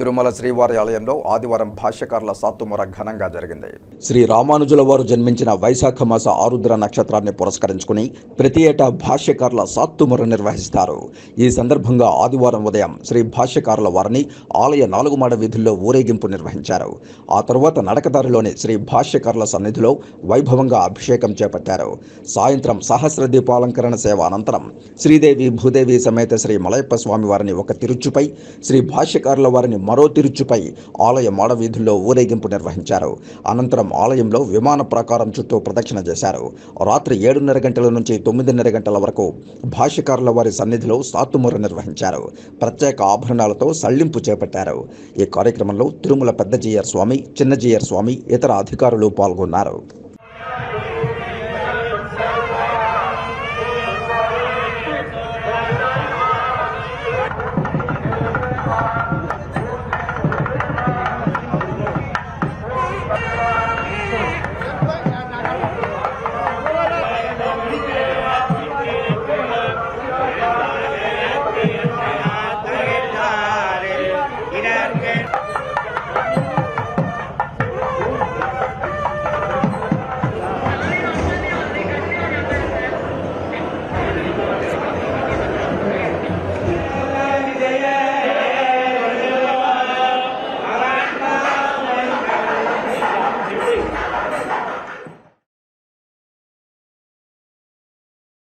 తిరుమల శ్రీవారి ఆలయంలో ఆదివారం భాష్యకారుల సాత్తుమర ఘనంగా జరిగింది. శ్రీ రామానుజుల వారు జన్మించిన వైశాఖ మాస ఆరుద్ర నక్షత్రాన్ని పురస్కరించుకుని ప్రతి ఏటా భాష్యకారుల సాత్తుమర నిర్వహిస్తారు. ఈ సందర్భంగా ఆదివారం ఉదయం శ్రీ భాష్యకారుల వారిని ఆలయ నాలుగు మాడ వీధుల్లో ఊరేగింపు నిర్వహించారు. ఆ తరువాత నడకదారిలోని శ్రీ భాష్యకారుల సన్నిధిలో వైభవంగా అభిషేకం చేపట్టారు. సాయంత్రం సహస్ర దీపాలంకరణ సేవ అనంతరం శ్రీదేవి భూదేవి సమేత శ్రీ మలయప్ప స్వామి వారిని ఒక తిరుచుపై శ్రీ భాష్యకారుల వారిని మరో తిరుచుపై ఆలయ మాడవీధుల్లో ఊరేగింపు నిర్వహించారు. అనంతరం ఆలయంలో విమాన ప్రాకారం చుట్టూ ప్రదక్షిణ చేశారు. రాత్రి ఏడున్నర గంటల నుంచి తొమ్మిదిన్నర గంటల వరకు భాష్యకారుల వారి సన్నిధిలో సాతుమూర నిర్వహించారు. ప్రత్యేక ఆభరణాలతో సళ్ళింపు చేపట్టారు. ఈ కార్యక్రమంలో తిరుమల పెద్దజీయర్ స్వామి చిన్నజీయర్ స్వామి ఇతర అధికారులు పాల్గొన్నారు.